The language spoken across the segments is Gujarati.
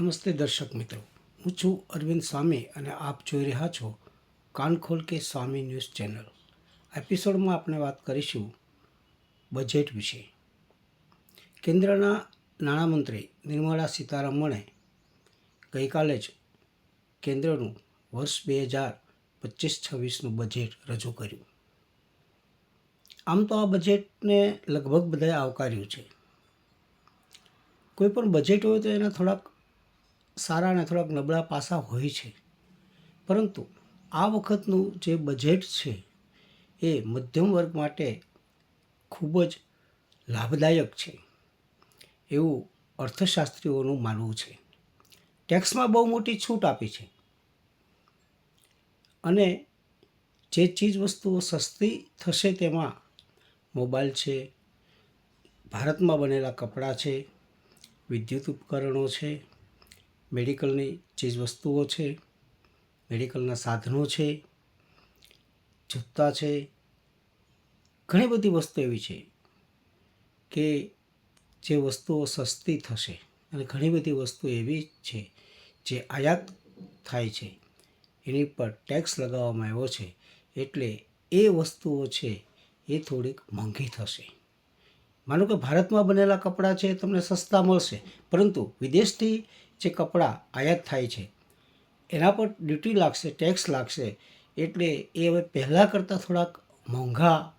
નમસ્તે દર્શક મિત્રો. હું છું અરવિંદ સ્વામી અને આપ જોઈ રહ્યા છો કાનખોલ કે સ્વામી ન્યૂઝ ચેનલ. એપિસોડમાં આપણે વાત કરીશું બજેટ વિશે. કેન્દ્રના નાણામંત્રી નિર્મલા સીતારમણે ગઈકાલે જ કેન્દ્રનું વર્ષ બે હજાર પચીસ છવ્વીસનું બજેટ રજૂ કર્યું. આમ તો આ બજેટને લગભગ બધાએ આવકાર્યું છે. કોઈ પણ બજેટ હોય તો એના થોડાક સારા અને થોડાક નબળા પાસા હોય છે. પરંતુ આ વખતનું જે બજેટ છે એ મધ્યમ વર્ગ માટે ખૂબ જ લાભદાયક છે એવું અર્થશાસ્ત્રીઓનું માનવું છે. ટેક્સમાં બહુ મોટી છૂટ આપી છે. અને જે ચીજ વસ્તુઓ સસ્તી થશે તેમાં મોબાઈલ છે, ભારતમાં બનેલા કપડાં છે, વિદ્યુત ઉપકરણો છે મેડિકલની ચીજ વસ્તુઓ છે, મેડિકલના સાધનો છે, જૂતા છે, ઘણી બધી વસ્તુ એવી છે કે જે વસ્તુઓ સસ્તી થશે અને ઘણી બધી વસ્તુ એવી છે જે આયાત થાય છે. એની પર ટેક્સ લગાવવામાં આવ્યો છે એટલે એ વસ્તુઓ છે એ થોડીક મોંઘી થશે. માનો કે ભારતમાં બનેલા કપડાં છે તમને સસ્તા મળશે, પરંતુ વિદેશથી જે કપડાં આયાત થાય છે, એના પર ડ્યુટી લાગશે ટેક્સ લાગશે, એટલે એ હવે પહેલાં કરતાં થોડાક મોંઘા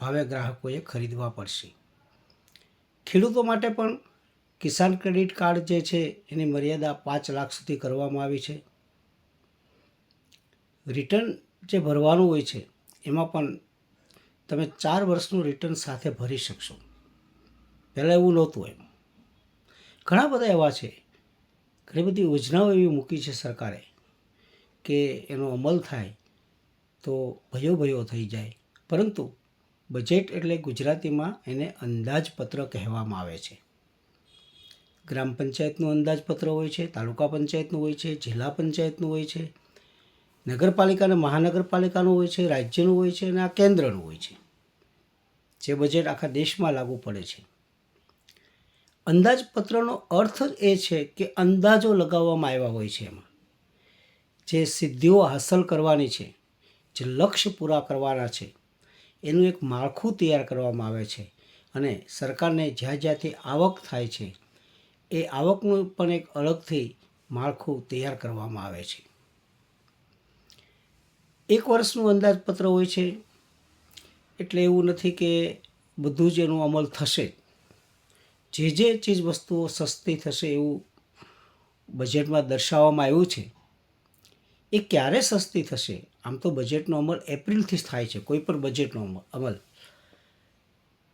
ભાવે ગ્રાહકોએ ખરીદવા પડશે. ખેડૂતો માટે પણ કિસાન ક્રેડિટ કાર્ડ જે છે, એની મર્યાદા પાંચ લાખ સુધી કરવામાં આવી છે. રિટર્ન જે ભરવાનું હોય છે, એમાં પણ તમે ચાર વર્ષનું રિટર્ન સાથે ભરી શકશો. પહેલાં એવું નહોતું એમ. ઘણા બધા એવા છે. ઘણી બધી યોજનાઓ એવી મૂકી છે સરકારે કે એનો અમલ થાય તો ભયો ભયો થઈ જાય. પરંતુ બજેટ એટલે ગુજરાતીમાં એને અંદાજપત્ર કહેવામાં આવે છે. ગ્રામ પંચાયતનું અંદાજપત્ર હોય છે, તાલુકા પંચાયતનું હોય છે, જિલ્લા પંચાયતનું હોય છે નગરપાલિકા અને મહાનગરપાલિકાનું હોય છે, રાજ્યનું હોય છે અને આ કેન્દ્રનું હોય છે. જે બજેટ આખા દેશમાં લાગુ પડે છે. અંદાજપત્રનો અર્થ જ એ છે કે અંદાજો લગાવવામાં આવ્યા હોય છે એમાં. જે સિદ્ધિઓ હાંસલ કરવાની છે, જે લક્ષ્ય પૂરા કરવાના છે, એનું એક માળખું તૈયાર કરવામાં આવે છે અને સરકારને જ્યાં જ્યાંથી આવક થાય છે, એ આવકનું પણ એક અલગથી માળખું તૈયાર કરવામાં આવે છે. એક વર્ષનું અંદાજપત્ર હોય છે, એટલે એવું નથી કે બધું જ એનું અમલ થશે જે. જે ચીજ વસ્તુઓ સસ્તી થશે એવું બજેટમાં દર્શાવવામાં આવ્યું છે, એ ક્યારે સસ્તી થશે? આમ તો બજેટનો અમલ એપ્રિલથી જ થાય છે, કોઈ પણ બજેટનો અમલ.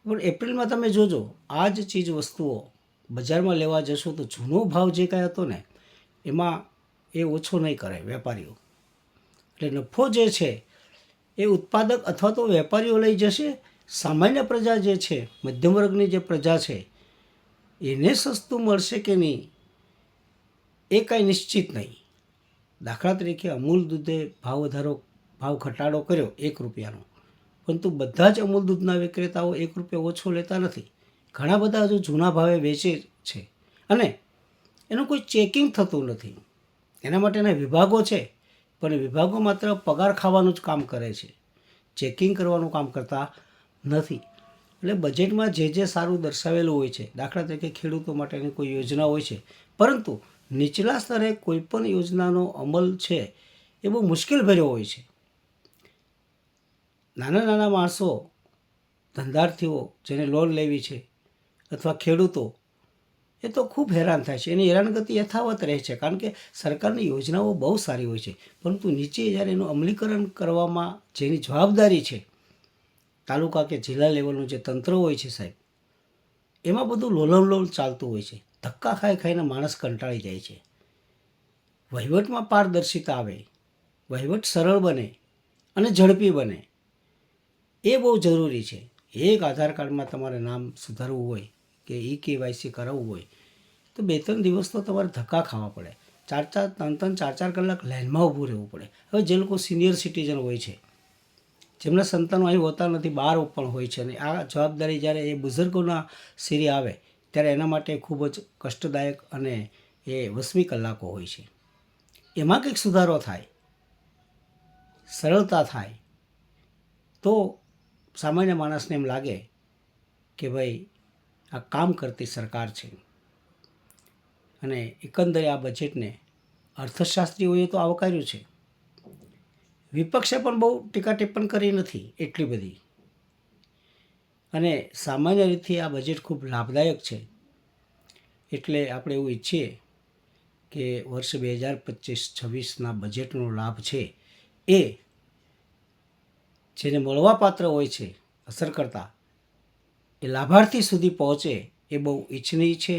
પણ એપ્રિલમાં તમે જોજો, આ જ ચીજ વસ્તુઓ બજારમાં લેવા જશો તો જૂનો ભાવ જે કાંઈ હતો ને, એમાં એ ઓછો નહીં કરે વેપારીઓ. એટલે નફો જે છે, એ ઉત્પાદક અથવા તો વેપારીઓ લઈ જશે, સામાન્ય પ્રજા જે છે, મધ્યમ વર્ગની જે પ્રજા છે એને સસ્તું મળશે કે નહીં, એ કાંઈ નિશ્ચિત નહીં. દાખલા તરીકે અમૂલ દૂધે ભાવ વધારો, ભાવ ઘટાડો કર્યો એક રૂપિયાનો. પરંતુ બધા જ અમૂલ દૂધના વિક્રેતાઓ એક રૂપિયા ઓછો લેતા નથી. ઘણા બધા હજુ જૂના ભાવે વેચે છે. અને એનું કોઈ ચેકિંગ થતું નથી. એના માટેના વિભાગો છે, પણ વિભાગો માત્ર પગાર ખાવાનું જ કામ કરે છે. ચેકિંગ કરવાનું કામ કરતા નથી. એટલે બજેટમાં જે જે સારું દર્શાવેલું હોય છે, દાખલા તરીકે ખેડૂતો માટેની કોઈ યોજના હોય છે, પરંતુ નીચલા સ્તરે કોઈપણ યોજનાનો અમલ છે એ બહુ મુશ્કેલ ભર્યો હોય છે. નાના નાના માણસો, ધંધાર્થીઓ જેને લોન લેવી છે અથવા ખેડૂતો, એ તો ખૂબ હેરાન થાય છે. એની હેરાનગતિ યથાવત રહે છે, કારણ કે સરકારની યોજનાઓ બહુ સારી હોય છે, પરંતુ નીચે જ્યારે એનું અમલીકરણ કરવામાં જેની જવાબદારી છે તાલુકા કે જિલ્લા લેવલનું જે તંત્ર હોય છે સાહેબ, એમાં બધું લોલમલોલ ચાલતું હોય છે. ધક્કા ખાઈ ખાઈને માણસ કંટાળી જાય છે. વહીવટમાં પારદર્શિતા આવે, વહીવટ સરળ બને અને ઝડપી બને. એ બહુ જરૂરી છે. એક આધાર કાર્ડમાં તમારે નામ સુધારવું હોય કે ઈ કેવાયસી કરાવવું હોય, તો બે ત્રણ દિવસ તો તમારે ધક્કા ખાવા પડે. ચાર ચાર, ત્રણ ત્રણ, ચાર ચાર કલાક લાઇનમાં ઊભું રહેવું પડે. હવે જે લોકો સિનિયર સિટીઝન હોય છે જેમના સંતાનો અહીં હોતા નથી બહાર પણ હોય છે. અને આ જવાબદારી જ્યારે એ બુઝુર્ગોના સિરી આવે, ત્યારે એના માટે ખૂબ જ કષ્ટદાયક અને એ વસમી કલાકો હોય છે. એમાં કંઈક સુધારો થાય, સરળતા થાય, તો સામાન્ય માણસને એમ લાગે કે ભાઈ આ કામ કરતી સરકાર છે. અને એકંદરે આ બજેટને અર્થશાસ્ત્રીઓએ તો આવકાર્યું છે. વિપક્ષે પણ બહુ ટીકા ટિપ્પણ કરી નથી એટલી બધી. અને સામાન્ય રીતે આ બજેટ ખૂબ લાભદાયક છે. એટલે આપણે એવું ઈચ્છીએ કે વર્ષ બે હજાર પચીસ છવ્વીસના બજેટનો લાભ છે એ જેને મળવાપાત્ર હોય છે અસર કરતા એ લાભાર્થી સુધી પહોંચે એ બહુ ઈચ્છનીય છે.